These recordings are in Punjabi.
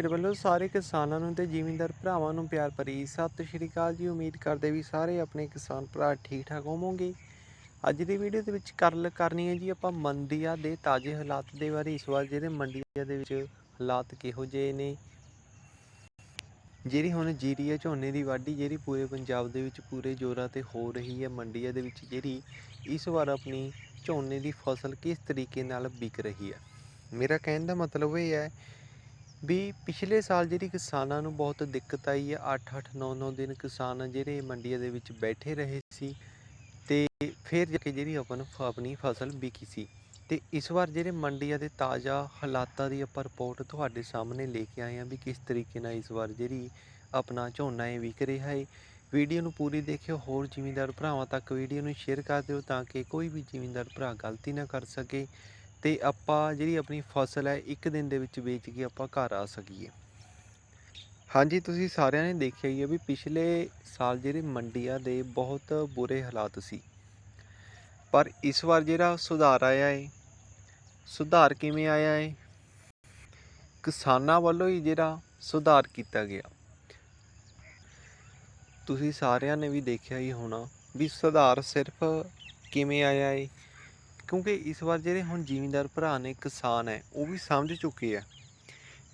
ਮੇਰੇ ਵੱਲੋਂ ਸਾਰੇ ਕਿਸਾਨਾਂ ਨੂੰ ਤੇ ਜ਼ਿਮੀਂਦਾਰ ਭਰਾਵਾਂ ਨੂੰ ਪਿਆਰ ਭਰੀ ਸਤਿ ਸ਼੍ਰੀ ਅਕਾਲ ਜੀ। ਉਮੀਦ ਕਰਦੇ ਵੀ ਸਾਰੇ ਆਪਣੇ ਕਿਸਾਨ ਭਰਾ ਠੀਕ ਠਾਕ ਹੋਵੋਗੇ। ਅੱਜ ਦੀ ਵੀਡੀਓ ਦੇ ਵਿੱਚ ਗੱਲ ਕਰਨੀ ਹੈ ਜੀ ਆਪਾਂ ਮੰਡੀਆਂ ਦੇ ਤਾਜ਼ੇ ਹਾਲਾਤ ਦੇ ਬਾਰੇ। ਇਸ ਵਾਰ ਜਿਹੜੇ ਮੰਡੀਆਂ ਦੇ ਵਿੱਚ ਹਾਲਾਤ ਕਿਹੋ ਜਿਹੇ ਨੇ, ਜਿਹੜੀ ਹੁਣ ਜੀਰੀ ਹੈ, ਝੋਨੇ ਦੀ ਵਾਢੀ ਜਿਹੜੀ ਪੂਰੇ ਪੰਜਾਬ ਦੇ ਵਿੱਚ ਪੂਰੇ ਜ਼ੋਰਾਂ ਤੇ ਹੋ ਰਹੀ ਹੈ। ਮੰਡੀਆਂ ਦੇ ਵਿੱਚ ਜਿਹੜੀ ਇਸ ਵਾਰ ਆਪਣੀ ਝੋਨੇ ਦੀ ਫਸਲ ਕਿਸ ਤਰੀਕੇ ਨਾਲ ਵਿਕ ਰਹੀ ਹੈ? ਮੇਰਾ ਕਹਿਣ ਦਾ ਮਤਲਬ ਇਹ ਹੈ ਵੀ ਪਿਛਲੇ ਸਾਲ ਜਿਹੜੀ ਕਿਸਾਨਾਂ ਨੂੰ ਬਹੁਤ ਦਿੱਕਤ ਆਈ ਹੈ 8-8 9-9 ਦਿਨ ਕਿਸਾਨ ਜਿਹੜੇ ਮੰਡੀਆਂ ਦੇ ਵਿੱਚ ਬੈਠੇ ਰਹੇ ਸੀ ਤੇ ਫਿਰ ਜਾ ਕੇ ਜਿਹੜੀ ਆਪਾਂ ਫ- ਆਪਣੀ ਫਸਲ ਵਿਕੀ ਸੀ। ਤੇ ਇਸ ਵਾਰ ਜਿਹੜੇ ਮੰਡੀਆਂ ਦੇ ਤਾਜ਼ਾ ਹਾਲਾਤਾਂ ਦੀ ਆਪਾਂ ਰਿਪੋਰਟ ਤੁਹਾਡੇ ਸਾਹਮਣੇ ਲੈ ਕੇ ਆਏ ਹਾਂ ਵੀ ਕਿਸ ਤਰੀਕੇ ਨਾਲ ਇਸ ਵਾਰ ਜਿਹੜੀ ਆਪਣਾ ਝੋਨਾ ਇਹ ਵਿਕ ਰਿਹਾ ਹੈ। ਵੀਡੀਓ ਨੂੰ ਪੂਰੀ ਦੇਖਿਓ, ਹੋਰ ਜ਼ਿਮੀਂਦਾਰ ਭਰਾਵਾਂ ਤੱਕ ਵੀਡੀਓ ਨੂੰ ਸ਼ੇਅਰ ਕਰ ਦਿਓ ਤਾਂ ਕਿ ਕੋਈ ਵੀ ਜ਼ਿਮੀਂਦਾਰ ਭਰਾ ਗਲਤੀ ਨਾ ਕਰ ਸਕੇ। ਤੇ ਆਪਾਂ ਜਿਹੜੀ ਆਪਣੀ ਫਸਲ ਹੈ, ਇੱਕ ਦਿਨ ਦੇ ਵਿੱਚ ਵੇਚ ਕੇ ਆਪਾਂ ਘਰ ਆ ਸਕੀਏ। ਹਾਂਜੀ, ਤੁਸੀਂ ਸਾਰਿਆਂ ਨੇ ਦੇਖਿਆ ਹੀ ਹੈ ਵੀ ਪਿਛਲੇ ਸਾਲ ਜਿਹੜੇ ਮੰਡੀਆਂ ਦੇ ਬਹੁਤ ਬੁਰੇ ਹਾਲਾਤ ਸੀ। ਪਰ ਇਸ ਵਾਰ ਜਿਹੜਾ ਸੁਧਾਰ ਆਇਆ ਹੈ ਸੁਧਾਰ ਕਿਵੇਂ ਆਇਆ ਹੈ ਕਿਸਾਨਾਂ ਵੱਲੋਂ ਹੀ ਜਿਹੜਾ ਸੁਧਾਰ ਕੀਤਾ ਗਿਆ। ਤੁਸੀਂ ਸਾਰਿਆਂ ਨੇ ਵੀ ਦੇਖਿਆ ਹੀ ਹੋਣਾ ਵੀ ਸੁਧਾਰ ਸਿਰਫ ਕਿਵੇਂ ਆਇਆ ਹੈ ਕਿਉਂਕਿ ਇਸ ਵਾਰ ਜਿਹੜੇ ਹੁਣ ਜ਼ਿਮੀਂਦਾਰ ਭਰਾ ਨੇ, ਕਿਸਾਨ ਹੈ, ਉਹ ਵੀ ਸਮਝ ਚੁੱਕੇ ਆ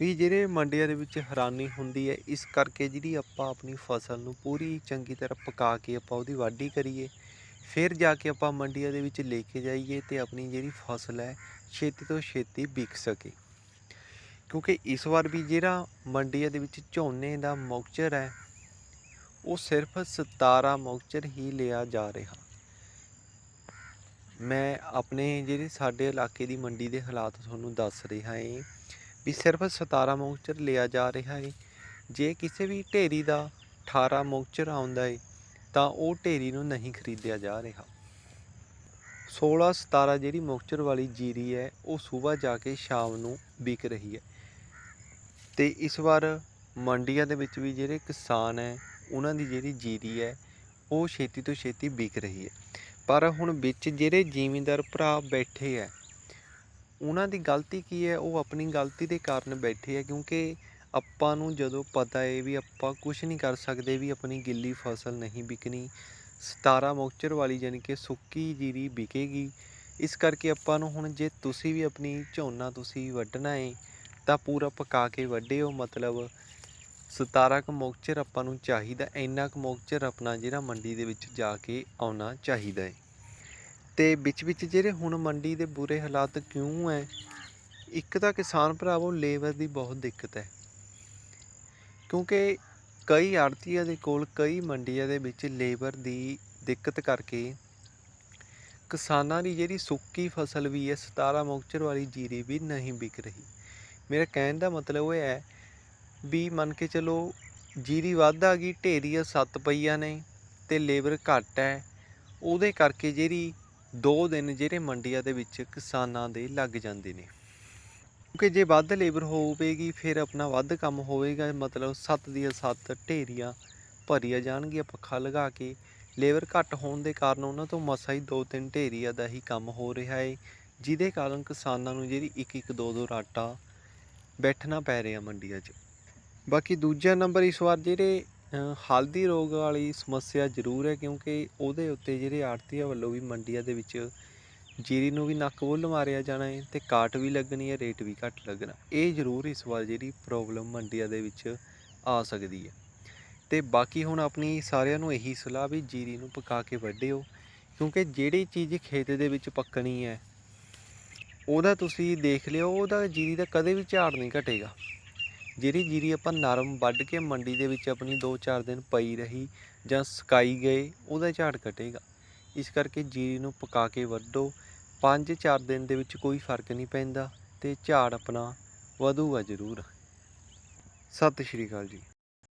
ਵੀ ਜਿਹੜੇ ਮੰਡੀਆਂ ਦੇ ਵਿੱਚ ਹੈਰਾਨੀ ਹੁੰਦੀ ਹੈ, ਇਸ ਕਰਕੇ ਜਿਹੜੀ ਆਪਾਂ ਆਪਣੀ ਫਸਲ ਨੂੰ ਪੂਰੀ ਚੰਗੀ ਤਰ੍ਹਾਂ ਪਕਾ ਕੇ ਆਪਾਂ ਉਹਦੀ ਵਾਢੀ ਕਰੀਏ, ਫਿਰ ਜਾ ਕੇ ਆਪਾਂ ਮੰਡੀਆਂ ਦੇ ਵਿੱਚ ਲੈ ਕੇ ਜਾਈਏ ਤੇ ਆਪਣੀ ਜਿਹੜੀ ਫਸਲ ਹੈ, ਛੇਤੀ ਤੋਂ ਛੇਤੀ ਵਿਕ ਸਕੇ। ਕਿਉਂਕਿ ਇਸ ਵਾਰ ਵੀ ਜਿਹੜਾ ਮੰਡੀਆਂ ਦੇ ਵਿੱਚ ਝੋਨੇ ਦਾ ਮੌਕਚਰ ਹੈ, ਉਹ ਸਿਰਫ 17 ਮੌਕਚਰ ਹੀ ਲਿਆ ਜਾ ਰਿਹਾ। ਮੈਂ ਆਪਣੇ ਜਿਹੜੇ ਸਾਡੇ ਇਲਾਕੇ ਦੀ ਮੰਡੀ ਦੇ ਹਾਲਾਤ ਤੁਹਾਨੂੰ ਦੱਸ ਰਿਹਾ ਹਾਂ ਵੀ ਸਿਰਫ 17 ਮੌਕਚਰ ਲਿਆ ਜਾ ਰਿਹਾ ਹੈ ਜੇ ਕਿਸੇ ਵੀ ਢੇਰੀ ਦਾ 18 ਮੌਕਚਰ ਆਉਂਦਾ ਹੈ ਤਾਂ ਉਹ ਢੇਰੀ ਨੂੰ ਨਹੀਂ ਖਰੀਦਿਆ ਜਾ ਰਿਹਾ। 16 17 ਜਿਹੜੀ ਮੌਕਚਰ ਵਾਲੀ ਜੀਰੀ ਹੈ, ਉਹ ਸਵੇਰ ਜਾ ਕੇ ਸ਼ਾਮ ਨੂੰ ਵਿਕ ਰਹੀ ਹੈ। ਤੇ ਇਸ ਵਾਰ ਮੰਡੀਆਂ ਦੇ ਵਿੱਚ ਵੀ ਜਿਹੜੇ ਕਿਸਾਨ ਹੈ, ਉਹਨਾਂ ਦੀ ਜਿਹੜੀ ਜੀਰੀ ਹੈ, ਉਹ ਛੇਤੀ ਤੋਂ ਛੇਤੀ ਵਿਕ ਰਹੀ ਹੈ। ਪਰ ਹੁਣ ਵਿੱਚ ਜਿਹੜੇ ਜ਼ਿਮੀਂਦਾਰ ਭਰਾ ਬੈਠੇ ਹੈ ਉਹਨਾਂ ਦੀ ਗਲਤੀ ਕੀ ਹੈ? ਉਹ ਆਪਣੀ ਗਲਤੀ ਦੇ ਕਾਰਨ ਬੈਠੇ ਹੈ ਕਿਉਂਕਿ ਆਪਾਂ ਨੂੰ ਜਦੋਂ ਪਤਾ ਹੈ ਵੀ ਆਪਾਂ ਕੁਝ ਨਹੀਂ ਕਰ ਸਕਦੇ, ਵੀ ਆਪਣੀ ਗਿੱਲੀ ਫਸਲ ਨਹੀਂ ਵਿਕਣੀ 17 ਮੌਕਚਰ ਵਾਲੀ ਯਾਨੀ ਕਿ ਸੁੱਕੀ ਜੀਰੀ ਵਿਕੇਗੀ, ਇਸ ਕਰਕੇ ਆਪਾਂ ਨੂੰ ਹੁਣ ਜੇ ਤੁਸੀਂ ਵੀ ਆਪਣੀ ਝੋਨਾ ਤੁਸੀਂ ਵੱਢਣਾ ਹੈ, ਤਾਂ ਪੂਰਾ ਪਕਾ ਕੇ ਵੱਢਿਓ, ਮਤਲਬ 17 ਕੁ ਮੌਕਚਰ ਆਪਾਂ ਨੂੰ ਚਾਹੀਦਾ, ਇੰਨਾ ਕੁ ਮੋਕਚਰ ਆਪਣਾ ਜਿਹੜਾ ਮੰਡੀ ਦੇ ਵਿੱਚ ਜਾ ਕੇ ਆਉਣਾ ਚਾਹੀਦਾ ਹੈ ਤੇ ਵਿੱਚ ਵਿੱਚ ਜਿਹੜੇ ਹੁਣ ਮੰਡੀ ਦੇ ਬੁਰੇ ਹਾਲਾਤ ਕਿਉਂ ਹੈ ਇੱਕ ਤਾਂ ਕਿਸਾਨ ਭਰਾਵੋ, ਲੇਬਰ ਦੀ ਬਹੁਤ ਦਿੱਕਤ ਹੈ ਕਿਉਂਕਿ ਕਈ ਆੜਤੀਆਂ ਦੇ ਕੋਲ, ਕਈ ਮੰਡੀਆਂ ਦੇ ਵਿੱਚ ਲੇਬਰ ਦੀ ਦਿੱਕਤ ਕਰਕੇ ਕਿਸਾਨਾਂ ਦੀ ਜਿਹੜੀ ਸੁੱਕੀ ਫਸਲ ਵੀ ਹੈ 17 ਮੋਕਚਰ ਵਾਲੀ ਜੀਰੀ ਵੀ ਨਹੀਂ ਵਿਕ ਰਹੀ। ਮੇਰਾ ਕਹਿਣ ਦਾ ਮਤਲਬ ਇਹ ਹੈ ਵੀ ਮੰਨ ਕੇ ਚਲੋ ਜੀਰੀ ਵੱਧ ਆ ਗਈ ਢੇਰੀਆਂ ਸੱਤ ਪਈਆਂ ਨੇ ਤੇ ਲੇਬਰ ਘੱਟ ਹੈ, ਉਹਦੇ ਕਰਕੇ ਜਿਹੜੀ 2 ਦਿਨ ਜਿਹੜੇ ਮੰਡੀਆਂ ਦੇ ਵਿੱਚ ਕਿਸਾਨਾਂ ਦੇ ਲੱਗ ਜਾਂਦੇ ਨੇ। ਕਿਉਂਕਿ ਜੇ ਵੱਧ ਲੇਬਰ ਹੋਵੇਗੀ, ਫਿਰ ਆਪਣਾ ਵੱਧ ਕੰਮ ਹੋਵੇਗਾ, ਮਤਲਬ ਸੱਤ ਦੀਆਂ ਸੱਤ ਢੇਰੀਆਂ ਭਰੀਆਂ ਜਾਣਗੀਆਂ ਪੱਖਾ ਲਗਾ ਕੇ। ਲੇਬਰ ਘੱਟ ਹੋਣ ਦੇ ਕਾਰਨ ਉਹਨਾਂ ਤੋਂ ਮਸਾ ਹੀ ਦੋ ਤਿੰਨ ਢੇਰੀਆਂ ਦਾ ਹੀ ਕੰਮ ਹੋ ਰਿਹਾ ਹੈ ਜਿਹਦੇ ਕਾਰਨ ਕਿਸਾਨਾਂ ਨੂੰ ਜਿਹੜੀ ਇੱਕ ਇੱਕ ਦੋ ਦੋ ਰਾਟਾ ਬੈਠਣਾ ਪੈ ਰਿਹਾ ਮੰਡੀਆਂ 'ਚ। ਬਾਕੀ ਦੂਜਾ ਨੰਬਰ ਇਸ ਵਾਰ ਜਿਹੜੇ ਹਲਦੀ ਰੋਗ ਵਾਲੀ ਸਮੱਸਿਆ ਜ਼ਰੂਰ ਹੈ ਕਿਉਂਕਿ ਉਹਦੇ ਉੱਤੇ ਜਿਹੜੇ ਆੜਤੀਆਂ ਵੱਲੋਂ ਵੀ ਮੰਡੀਆਂ ਦੇ ਵਿੱਚ ਜੀਰੀ ਨੂੰ ਵੀ ਨੱਕ ਬੁੱਲ ਮਾਰਿਆ ਜਾਣਾ ਹੈ ਤੇ ਕਾਟ ਵੀ ਲੱਗਣੀ ਹੈ, ਰੇਟ ਵੀ ਘੱਟ ਲੱਗਣਾ। ਇਹ ਜ਼ਰੂਰ ਇਸ ਵਾਰ ਜਿਹੜੀ ਪ੍ਰੋਬਲਮ ਮੰਡੀਆਂ ਦੇ ਵਿੱਚ ਆ ਸਕਦੀ ਹੈ। ਤੇ ਬਾਕੀ ਹੁਣ ਆਪਣੀ ਸਾਰਿਆਂ ਨੂੰ ਇਹੀ ਸਲਾਹ ਵੀ ਜੀਰੀ ਨੂੰ ਪਕਾ ਕੇ ਵੱਢਿਓ, ਕਿਉਂਕਿ ਜਿਹੜੀ ਚੀਜ਼ ਖੇਤ ਦੇ ਵਿੱਚ ਪੱਕਣੀ ਹੈ, ਉਹਦਾ ਤੁਸੀਂ ਦੇਖ ਲਿਓ, ਉਹਦਾ ਜੀਰੀ ਦਾ ਕਦੇ ਵੀ ਝਾੜ ਨਹੀਂ ਘਟੇਗਾ। ਜਿਹੜੀ ਜੀਰੀ ਆਪਾਂ ਨਰਮ ਵੱਢ ਕੇ ਮੰਡੀ ਦੇ ਵਿੱਚ ਆਪਣੀ 2-4 ਦਿਨ ਪਈ ਰਹੀ ਜਾਂ ਸੁਕਾਈ ਗਏ, ਉਹਦਾ ਝਾੜ ਘਟੇਗਾ ਇਸ ਕਰਕੇ ਜੀਰੀ ਨੂੰ ਪਕਾ ਕੇ ਵੱਢੋ। 5-4 ਦਿਨ ਦੇ ਵਿੱਚ ਕੋਈ ਫ਼ਰਕ ਨਹੀਂ ਪੈਂਦਾ ਤੇ ਝਾੜ ਆਪਣਾ ਵਧੂਗਾ ਜ਼ਰੂਰ। ਸਤਿ ਸ਼੍ਰੀ ਅਕਾਲ ਜੀ।